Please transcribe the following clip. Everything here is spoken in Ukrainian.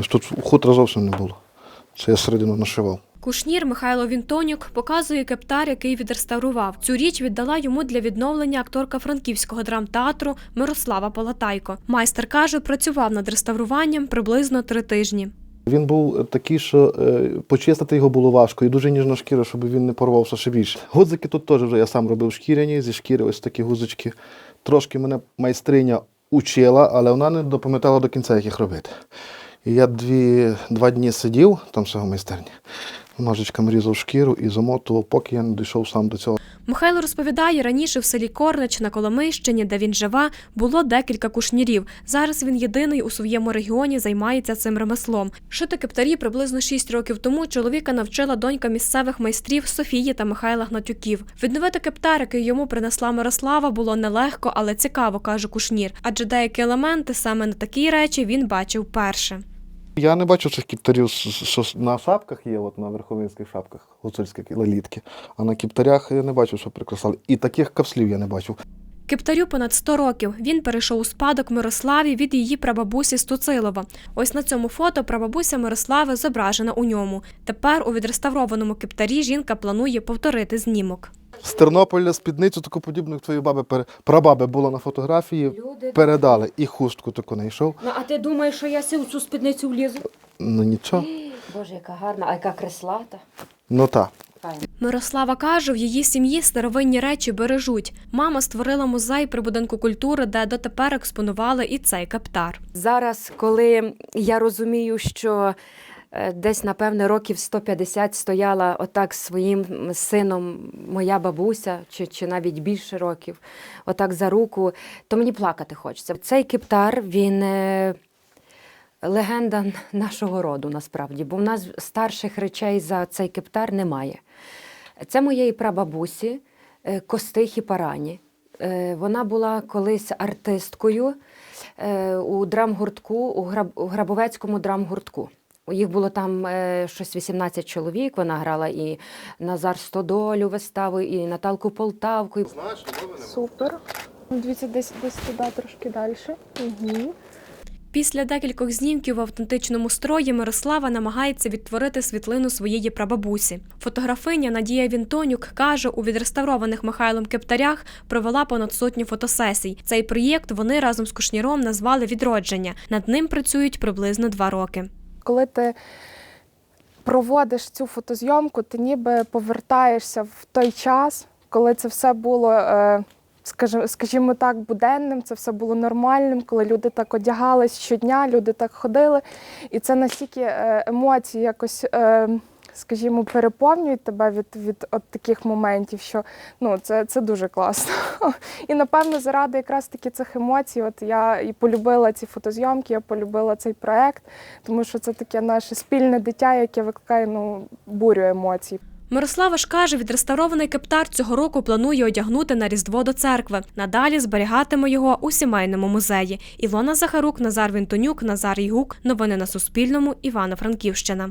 Ось тут хутра зовсім не було. Це я середину нашивав. Кушнір Михайло Вінтонюк показує кептар, який відреставрував. Цю річ віддала йому для відновлення акторка франківського драмтеатру Мирослава Полатайко. Майстер каже, працював над реставруванням приблизно три тижні. Він був такий, що е, почистити його було важко, і дуже ніжна шкіра, щоб він не порвався ще більше. Гудзики тут теж вже я сам робив шкіряні, зі шкіри ось такі гудзички. Трошки мене майстриня учила, але вона не допам'ятала до кінця, як їх робити. І я дві, два дні сидів там всього майстерні, ножичком різав шкіру і замотував, поки я не дійшов сам до цього. Михайло розповідає, раніше в селі Корнич на Коломийщині, де він живе, було декілька кушнірів. Зараз він єдиний у своєму регіоні займається цим ремеслом. Шити кептарі приблизно 6 років тому чоловіка навчила донька місцевих майстрів Софії та Михайла Гнатюків. Відновити кептар, який йому принесла Мирослава, було нелегко, але цікаво, каже кушнір. Адже деякі елементи саме на такі речі він бачив перше. Я не бачу цих кіпторів, що на шапках є, от на верховинських шапках, гуцульські лелітки, а на кіптарях я не бачу, що прикрасали. І таких капслів я не бачив. Кептарю понад 100 років. Він перейшов у спадок Мирославі від її прабабусі Стуцилова. Ось на цьому фото прабабуся Мирослави зображена у ньому. Тепер у відреставрованому кептарі жінка планує повторити знімок. З Тернополя спідницю таку подібну, як твоєї баби, пере- прабаби було на фотографії, Люди. передали. І хустку таку знайшов. Ну, а ти думаєш, що я си в цю спідницю влізу? Ну нічого. Боже, яка гарна, а яка креслата. Ну так. Мирослава каже, в її сім'ї старовинні речі бережуть. Мама створила музей при будинку культури, де дотепер експонували і цей кептар. Зараз, коли я розумію, що десь, напевне, років 150 стояла отак з своїм сином моя бабуся, чи, чи навіть більше років, отак за руку, то мені плакати хочеться. Цей кептар, він. е, Легенда нашого роду насправді, бо в нас старших речей за цей кептар немає. Це моєї прабабусі е, Костихі Парані. Е, Вона була колись артисткою е, у драмгуртку, у Грабовецькому драмгуртку. У їх було там е, щось 18 чоловік. Вона грала і Назар Стодолю виставу, і Наталку Полтавку. і Супер. Ну, Дивіться, десь десь туди трошки далі. Угу. Після декількох знімків в автентичному строї Мирослава намагається відтворити світлину своєї прабабусі. Фотографиня Надія Вінтонюк каже, у відреставрованих Михайлом кептарях провела понад сотню фотосесій. Цей проєкт вони разом з Кушніром назвали відродження. Над ним працюють приблизно два роки. Коли ти проводиш цю фотозйомку, ти ніби повертаєшся в той час, коли це все було, е, скажімо, так, буденним, це все було нормальним, коли люди так одягались щодня, люди так ходили. І це настільки е, емоції якось. Скажімо, переповнюють тебе від, від от таких моментів, що ну це, це дуже класно. І напевно, заради якраз таки цих емоцій, от я і полюбила ці фотозйомки, я полюбила цей проект, тому що це таке наше спільне дитя, яке викликає ну бурю емоцій. Мирослава ж каже, відреставрований кептар цього року планує одягнути на Різдво до церкви. Надалі зберігатиме його у сімейному музеї. Ілона Захарук, Назар Вінтонюк, Назар Ігук. Новини на Суспільному. Івано-Франківщина.